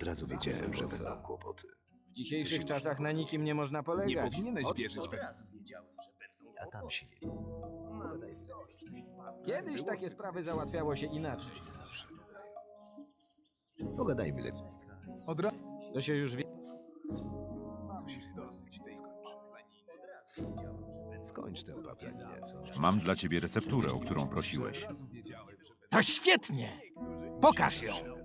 Od razu wiedziałem, że będą kłopoty. W dzisiejszych czasach na nikim nie można polegać. powinieneś Od- wierzyć we Ja tam się nie Kiedyś takie sprawy załatwiało się inaczej. Pogadajmy lepiej. Od razu. To się już wie. Skończ tę paplaninę, co? Mam dla ciebie recepturę, o którą prosiłeś. To świetnie! Pokaż ją!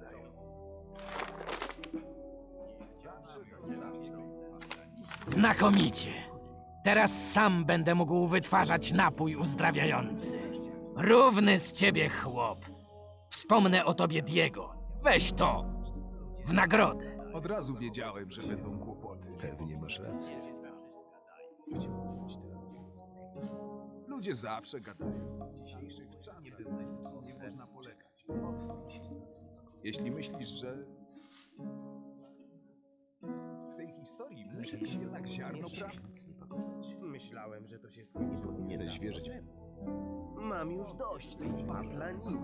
Znakomicie! Teraz sam będę mógł wytwarzać napój uzdrawiający. Równy z ciebie chłop. Wspomnę o tobie Diego. Weź to! W nagrodę. Od razu wiedziałem, że będą kłopoty. Pewnie masz rację. Ludzie zawsze gadają. W dzisiejszych czasach nie można polegać. Jeśli myślisz, że historii musi być jednak ziarno prawdy. Myślałem, że to się skończy. Powinieneś wierzyć Mam już dość tej paplaniny.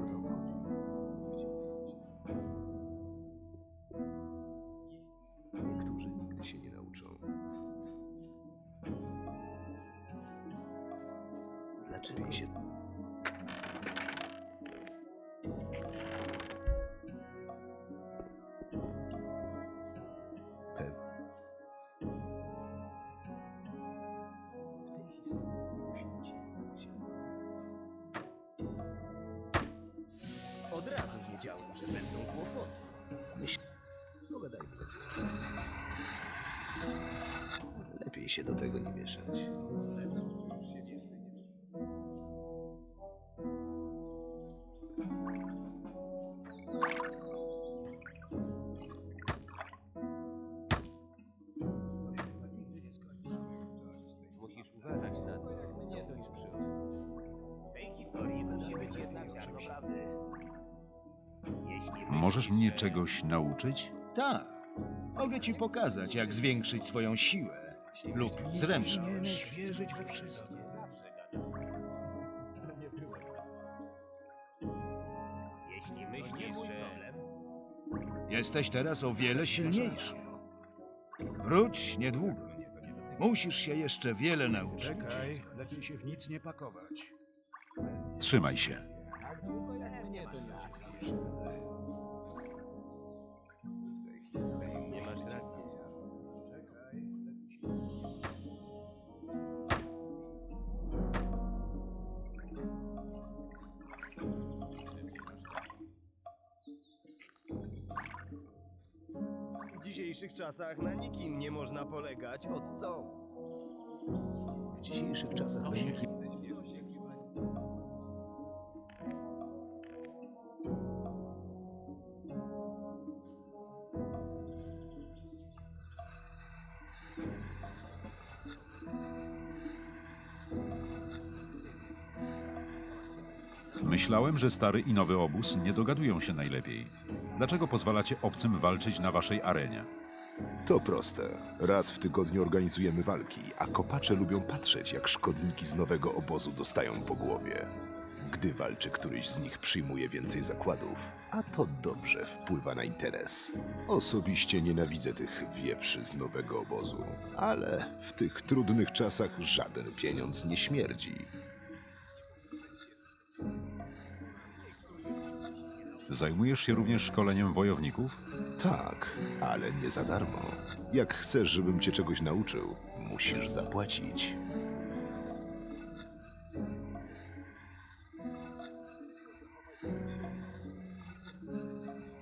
Niektórzy nigdy się nie nauczą. Dlaczego się... się do tego nie mieszać. Musisz uważać na to, jak mnie to już przychodzi. W tej historii musi być jednak ziarno prawdy. Jeśli Możesz mnie czegoś nauczyć? Tak. Mogę ci pokazać, jak zwiększyć swoją siłę lub zręczność. wierzyć we wszystko. Jeśli myślisz, że... Jesteś teraz o wiele silniejszy. Wróć niedługo. Musisz się jeszcze wiele nauczyć. Czekaj, lepiej się w nic nie pakować. Trzymaj się. Dzisiejszych czasach na nikim nie można polegać. Od co? W dzisiejszych czasach na nikim... Myślałem, że stary i nowy obóz nie dogadują się najlepiej. Dlaczego pozwalacie obcym walczyć na waszej arenie? To proste. Raz w tygodniu organizujemy walki, a kopacze lubią patrzeć, jak szkodniki z nowego obozu dostają po głowie. Gdy walczy któryś z nich, przyjmuje więcej zakładów, a to dobrze wpływa na interes. Osobiście nienawidzę tych wieprzy z nowego obozu, ale w tych trudnych czasach żaden pieniądz nie śmierdzi. Zajmujesz się również szkoleniem wojowników? Tak, ale nie za darmo. Jak chcesz, żebym cię czegoś nauczył, musisz zapłacić.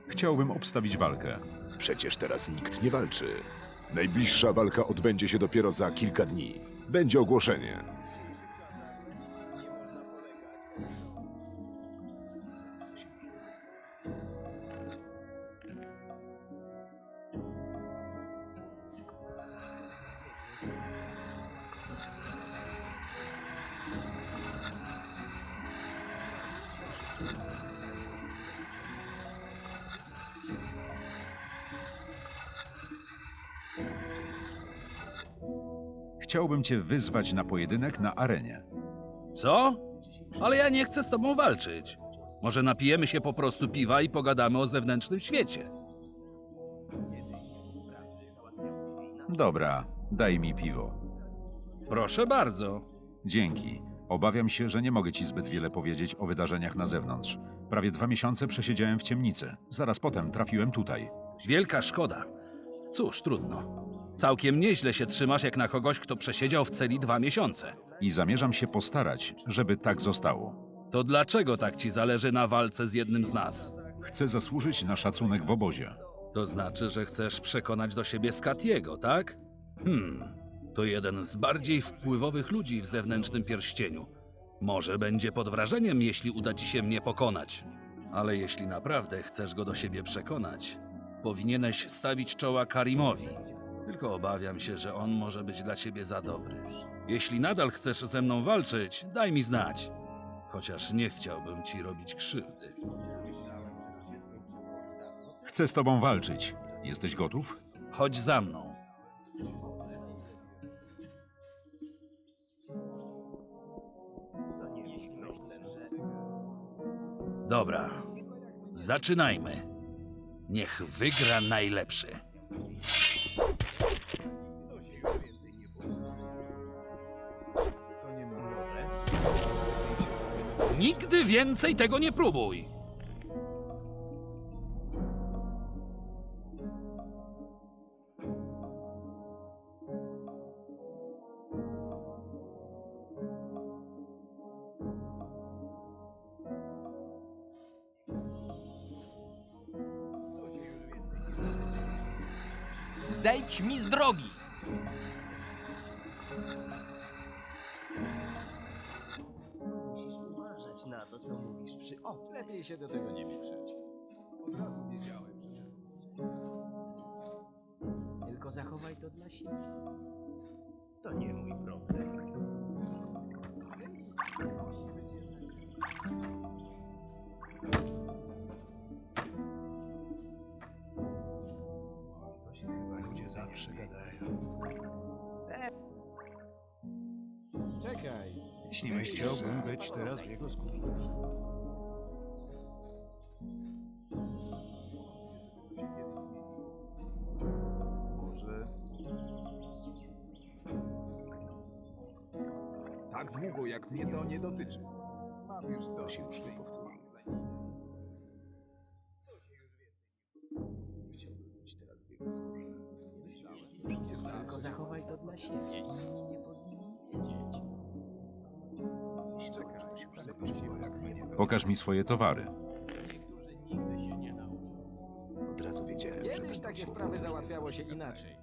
Chciałbym obstawić walkę. Przecież teraz nikt nie walczy. Najbliższa walka odbędzie się dopiero za kilka dni. Będzie ogłoszenie. Chciałbym cię wyzwać na pojedynek na arenie. Co? Ale ja nie chcę z tobą walczyć. Może napijemy się po prostu piwa i pogadamy o zewnętrznym świecie. Dobra, daj mi piwo. Proszę bardzo. Dzięki. Obawiam się, że nie mogę ci zbyt wiele powiedzieć o wydarzeniach na zewnątrz. Prawie dwa miesiące przesiedziałem w ciemnicy. Zaraz potem trafiłem tutaj. Wielka szkoda. Cóż, trudno. Całkiem nieźle się trzymasz jak na kogoś, kto przesiedział w celi dwa miesiące. I zamierzam się postarać, żeby tak zostało. To dlaczego tak ci zależy na walce z jednym z nas? Chcę zasłużyć na szacunek w obozie. To znaczy, że chcesz przekonać do siebie Skatiego, tak? Hmm, to jeden z bardziej wpływowych ludzi w zewnętrznym pierścieniu. Może będzie pod wrażeniem, jeśli uda ci się mnie pokonać. Ale jeśli naprawdę chcesz go do siebie przekonać, powinieneś stawić czoła Karimowi. Tylko obawiam się, że on może być dla ciebie za dobry. Jeśli nadal chcesz ze mną walczyć, daj mi znać. Chociaż nie chciałbym ci robić krzywdy. Chcę z tobą walczyć. Jesteś gotów? Chodź za mną. Dobra, zaczynajmy. Niech wygra najlepszy. Nigdy więcej tego nie próbuj. Zejdź mi z drogi! Obcych. Lepiej się do tego nie mieszać. Od razu wiedziałem, że... Tylko zachowaj to dla siebie. To nie mój problem. To się chyba ludzie zawsze gadają. Czekaj. Jeśli myśl, chciałbym być teraz w jego skórze. Może... Tak długo, jak mnie to nie dotyczy. Mam już to się już nie powtórzy. Chciałbym być teraz w jego skórze. Tylko zachowaj to dla siebie. Inni nie powinni wiedzieć. Nie Pokaż mi swoje towary. Takie sprawy załatwiało się inaczej.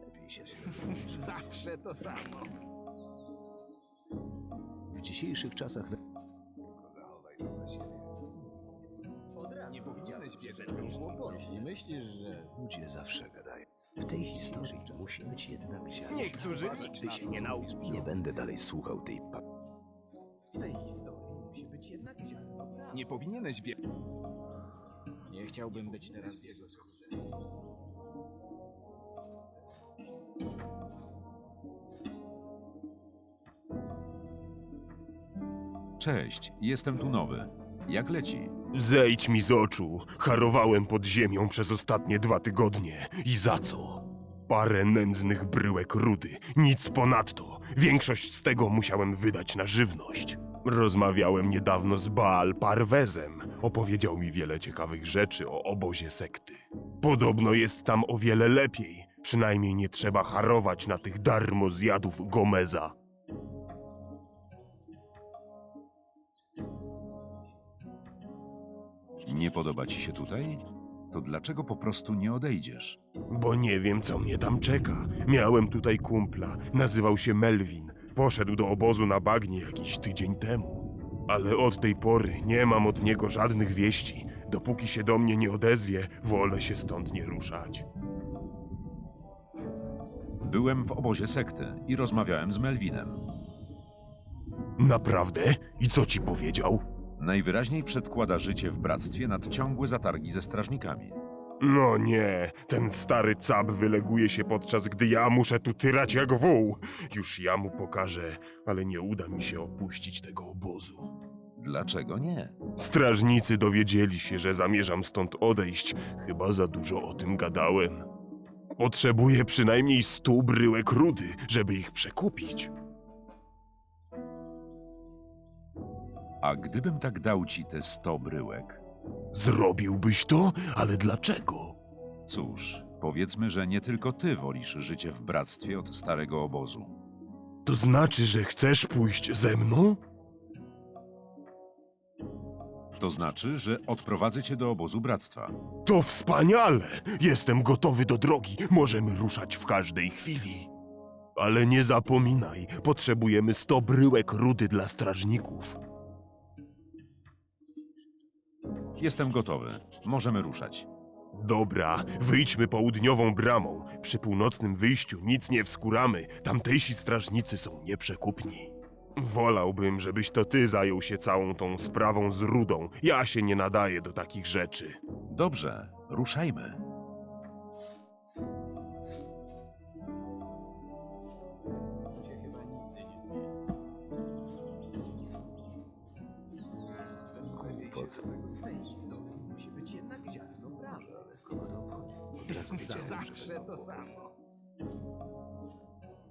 Lepiej się Zawsze to samo. W dzisiejszych czasach Nie powinieneś wierzyć w kłopoty. Jeśli myślisz, że... ludzie zawsze gadają. W tej historii musi być jednak ziarno. Niektórzy Ty się nie nauczysz. Nie będę dalej słuchał tej pa... W tej historii musi być jednak ziarno prawdy. Nie powinieneś wierzyć. Nie chciałbym być teraz w jego skórze. Cześć, jestem tu nowy. Jak leci? Zejdź mi z oczu. Harowałem pod ziemią przez ostatnie dwa tygodnie. I za co? Parę nędznych bryłek rudy. Nic ponadto. Większość z tego musiałem wydać na żywność. Rozmawiałem niedawno z Baal Parwezem. Opowiedział mi wiele ciekawych rzeczy o obozie sekty. Podobno jest tam o wiele lepiej. Przynajmniej nie trzeba harować na tych darmo zjadów Gomeza. Nie podoba ci się tutaj? To dlaczego po prostu nie odejdziesz? Bo nie wiem, co mnie tam czeka. Miałem tutaj kumpla, nazywał się Melvin. Poszedł do obozu na bagnie jakiś tydzień temu. Ale od tej pory nie mam od niego żadnych wieści. Dopóki się do mnie nie odezwie, wolę się stąd nie ruszać. Byłem w obozie sekty i rozmawiałem z Melvinem. Naprawdę? I co ci powiedział? Najwyraźniej przedkłada życie w bractwie nad ciągłe zatargi ze strażnikami. No nie, ten stary cab wyleguje się podczas gdy ja muszę tu tyrać jak wół. Już ja mu pokażę, ale nie uda mi się opuścić tego obozu. Dlaczego nie? Strażnicy dowiedzieli się, że zamierzam stąd odejść. Chyba za dużo o tym gadałem. Potrzebuję przynajmniej stu bryłek rudy, żeby ich przekupić. A gdybym tak dał ci te 100 bryłek? Zrobiłbyś to? Ale dlaczego? Cóż, powiedzmy, że nie tylko ty wolisz życie w bractwie od starego obozu. To znaczy, że chcesz pójść ze mną? To znaczy, że odprowadzę cię do obozu bractwa. To wspaniale! Jestem gotowy do drogi. Możemy ruszać w każdej chwili. Ale nie zapominaj, potrzebujemy 100 bryłek rudy dla strażników. Jestem gotowy. Możemy ruszać. Dobra, wyjdźmy południową bramą. Przy północnym wyjściu nic nie wskuramy. Tamtejsi strażnicy są nieprzekupni. Wolałbym, żebyś to ty zajął się całą tą sprawą z rudą. Ja się nie nadaję do takich rzeczy. Dobrze, ruszajmy. Musi wiedziałem, Zawsze to samo.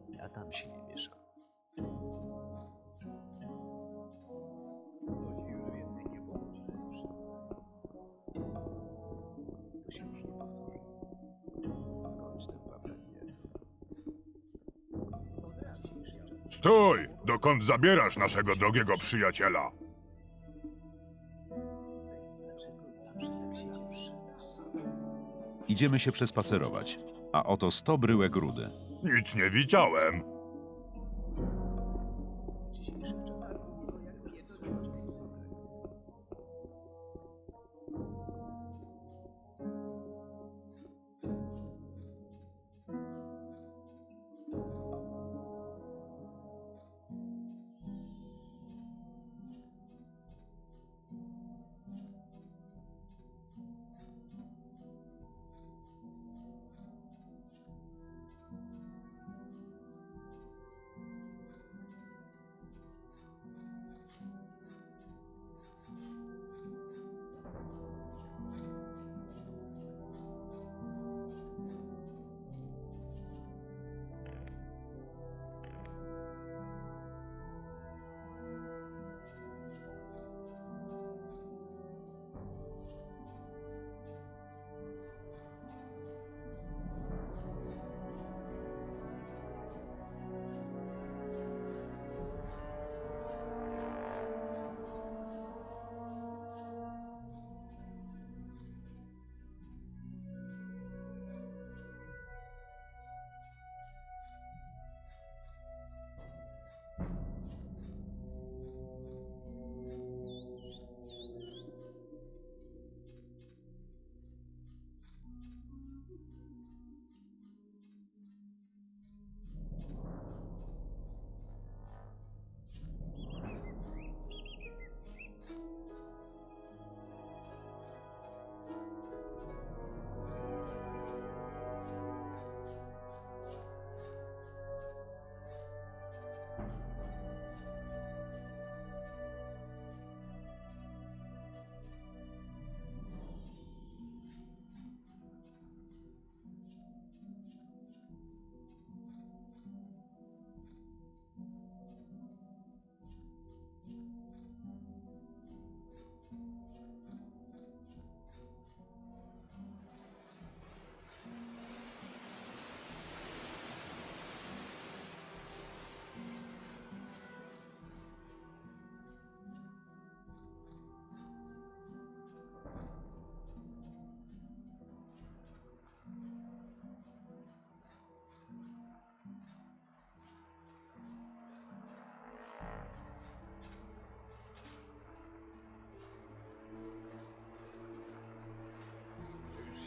Ja tam się nie mieszam. To się już więcej nie powtórzy. To się już nie powtórzy. Skończ ten papieres. Stój! Dokąd zabierasz naszego drogiego przyjaciela? Idziemy się przespacerować. A oto 100 bryłek rudy. Nic nie widziałem.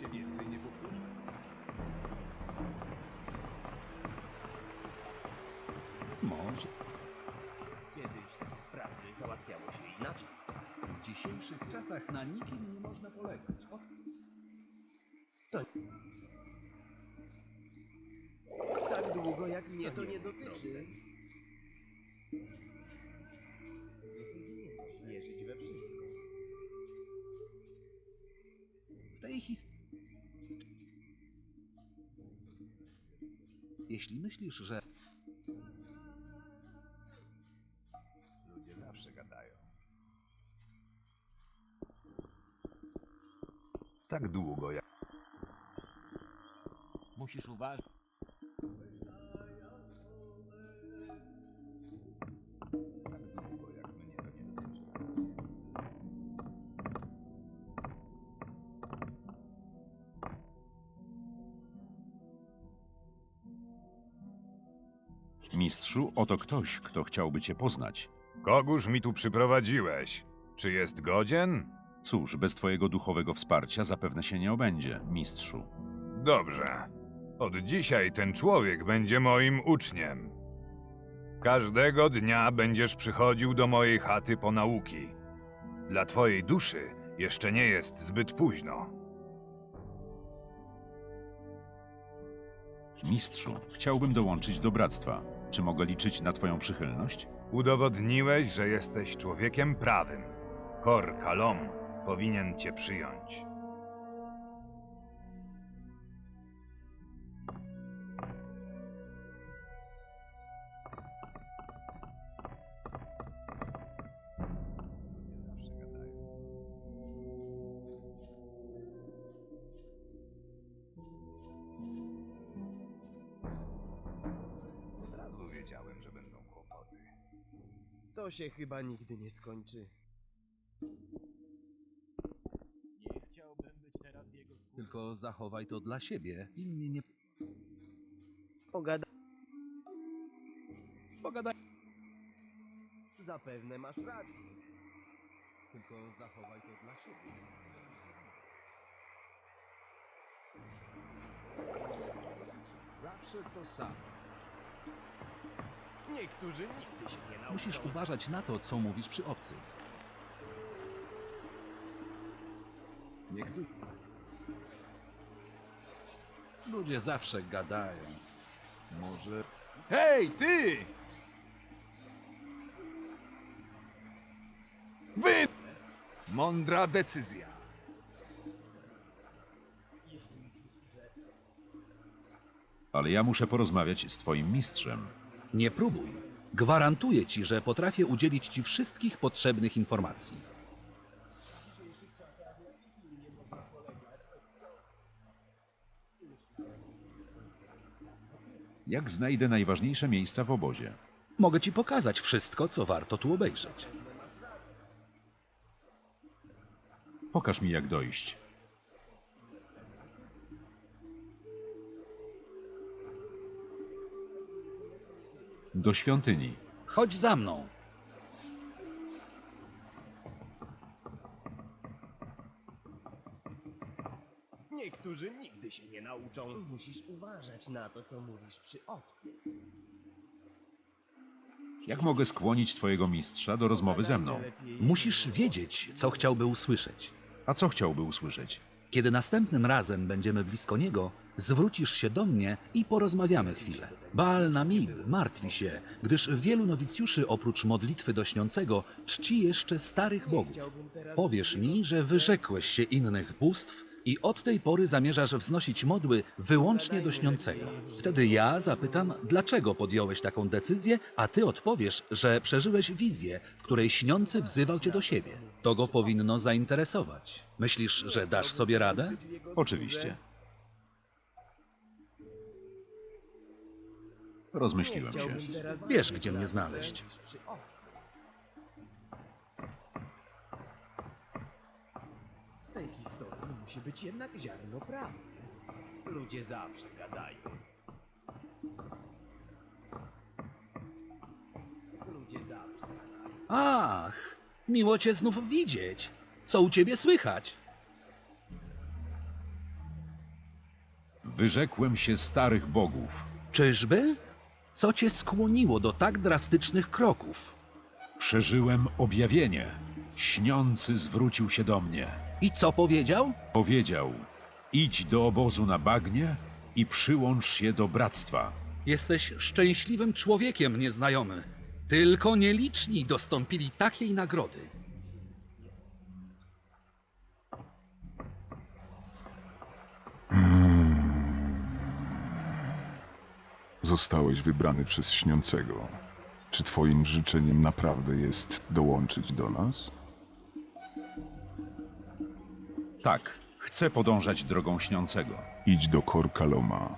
się więcej nie powtórzy. Może. Kiedyś te sprawy załatwiało się inaczej. W dzisiejszych czasach na nikim nie można polegać. Odpis. To... Tak długo, jak mnie to nie dotyczy. Wierzyć we wszystko. W tej historii... Jeśli myślisz, że Ludzie zawsze gadają. Tak długo jak... Musisz uważać. Mistrzu, oto ktoś, kto chciałby cię poznać. Kogóż mi tu przyprowadziłeś? Czy jest godzien? Cóż, bez twojego duchowego wsparcia zapewne się nie obędzie, mistrzu. Dobrze. Od dzisiaj ten człowiek będzie moim uczniem. Każdego dnia będziesz przychodził do mojej chaty po nauki. Dla twojej duszy jeszcze nie jest zbyt późno. Mistrzu, chciałbym dołączyć do bractwa. Czy mogę liczyć na twoją przychylność? Udowodniłeś, że jesteś człowiekiem prawym. Kor Kalom powinien cię przyjąć. To się chyba nigdy nie skończy. tylko zachowaj to dla siebie, inni nie Pogada... pogadaj, Zapewne masz rację. tylko zachowaj to dla siebie. Zawsze to samo. Niektórzy nigdy się nie nauczą. Musisz uważać na to, co mówisz przy obcych. Niektórzy... Ludzie zawsze gadają. Może... Hej, ty! Wy! Mądra decyzja. Ale ja muszę porozmawiać z twoim mistrzem. Nie próbuj. Gwarantuję ci, że potrafię udzielić ci wszystkich potrzebnych informacji. Jak znajdę najważniejsze miejsca w obozie? Mogę ci pokazać wszystko, co warto tu obejrzeć. Pokaż mi, jak dojść. Do świątyni. Chodź za mną. Niektórzy nigdy się nie nauczą. Musisz uważać na to, co mówisz przy obcych. Jak mogę skłonić twojego mistrza do rozmowy ze mną? Musisz wiedzieć, co chciałby usłyszeć. A co chciałby usłyszeć? Kiedy następnym razem będziemy blisko niego, zwrócisz się do mnie i porozmawiamy chwilę. Baal Namib martwi się, gdyż wielu nowicjuszy oprócz modlitwy do śniącego czci jeszcze starych bogów. Powiesz mi, że wyrzekłeś się innych bóstw i od tej pory zamierzasz wznosić modły wyłącznie do śniącego. Wtedy ja zapytam, dlaczego podjąłeś taką decyzję, a ty odpowiesz, że przeżyłeś wizję, w której śniący wzywał cię do siebie. To go powinno zainteresować. Myślisz, że dasz sobie radę? Oczywiście. Rozmyśliłem się. Wiesz, gdzie mnie znaleźć. tej historii musi być jednak ziarno prawdy. Ludzie zawsze gadają. Ludzie zawsze gadają. Ach, miło cię znów widzieć. Co u ciebie słychać? Wyrzekłem się starych bogów. Czyżby? Co cię skłoniło do tak drastycznych kroków? Przeżyłem objawienie. Śniący zwrócił się do mnie. I co powiedział? Powiedział: Idź do obozu na bagnie i przyłącz się do bractwa. Jesteś szczęśliwym człowiekiem, nieznajomy. Tylko nieliczni dostąpili takiej nagrody. Hmm. Zostałeś wybrany przez śniącego. Czy twoim życzeniem naprawdę jest dołączyć do nas? Tak, chcę podążać drogą śniącego. Idź do Korkaloma.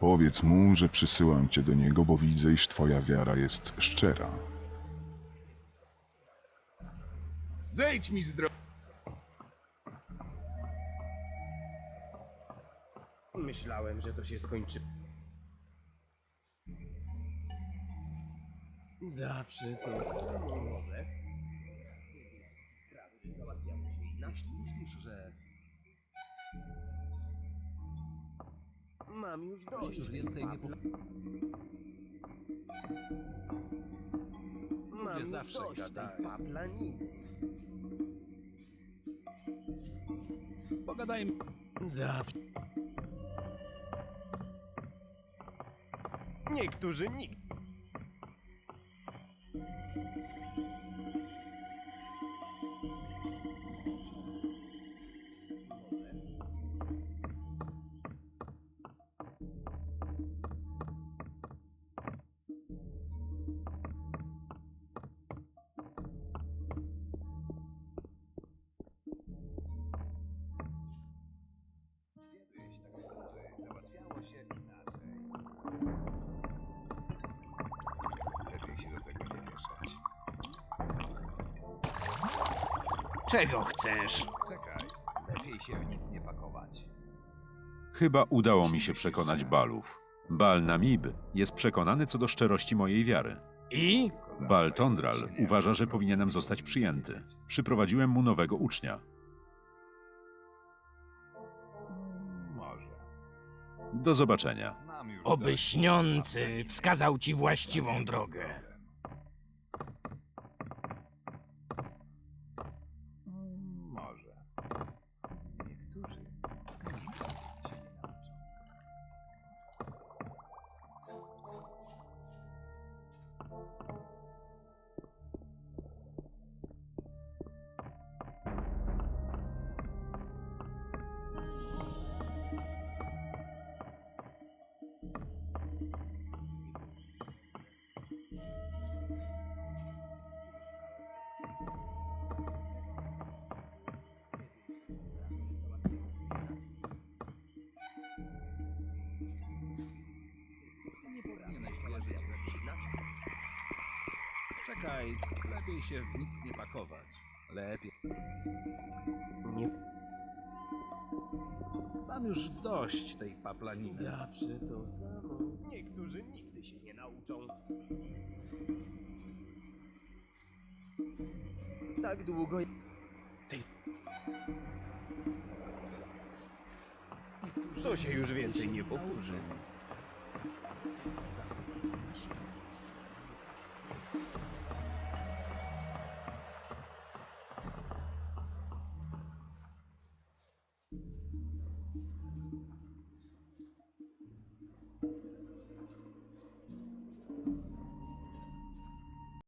Powiedz mu, że przysyłam cię do niego, bo widzę, iż twoja wiara jest szczera. Zejdź mi z drogi! Myślałem, że to się skończy. Zawsze to samo. Sprawy załatwiały się inaczej. Myślisz, że... Mam już dość. Już więcej nie Mam już zawsze dość gadać. tej paplaniny. Pogadajmy. Zawsze. Niektórzy nikt. Czego chcesz? Czekaj, lepiej się w nic nie pakować. Chyba udało mi się przekonać Balów. Bal Namib jest przekonany co do szczerości mojej wiary. I? Bal Tondral uważa, że powinienem zostać przyjęty. Przyprowadziłem mu nowego ucznia. Może. Do zobaczenia. Oby śniący wskazał ci właściwą drogę. Czekaj, lepiej się w nic nie pakować. Lepiej. Nie. Mam już dość tej paplaniny. Zawsze to samo. Niektórzy nigdy się nie nauczą. Tak długo. Ty. To się już więcej nie powtórzy.